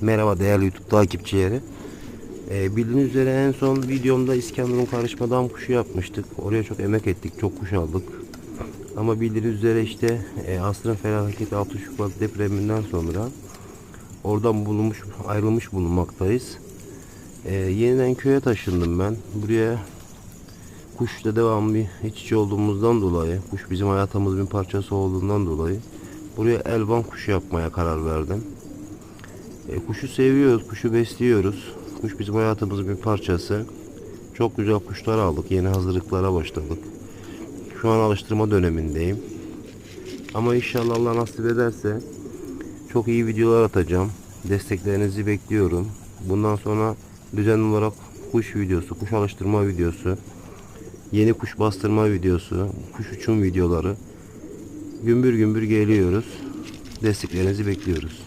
Merhaba değerli YouTube takipçileri. Ee, bildiğiniz üzere en son videomda İskenderun karışma dam kuşu yapmıştık. Oraya çok emek ettik, çok kuş aldık. Ama bildiğiniz üzere işte e, asrın felaketi 6 Şubat depreminden sonra oradan bulunmuş, ayrılmış bulunmaktayız. Ee, yeniden köye taşındım ben. Buraya kuşla devamlı iç içe olduğumuzdan dolayı, kuş bizim hayatımızın bir parçası olduğundan dolayı buraya elvan kuşu yapmaya karar verdim. E, kuşu seviyoruz, kuşu besliyoruz. Kuş bizim hayatımızın bir parçası. Çok güzel kuşlar aldık, yeni hazırlıklara başladık. Şu an alıştırma dönemindeyim. Ama inşallah Allah nasip ederse çok iyi videolar atacağım. Desteklerinizi bekliyorum. Bundan sonra düzenli olarak kuş videosu, kuş alıştırma videosu, yeni kuş bastırma videosu, kuş uçum videoları gümbür gümbür geliyoruz. Desteklerinizi bekliyoruz.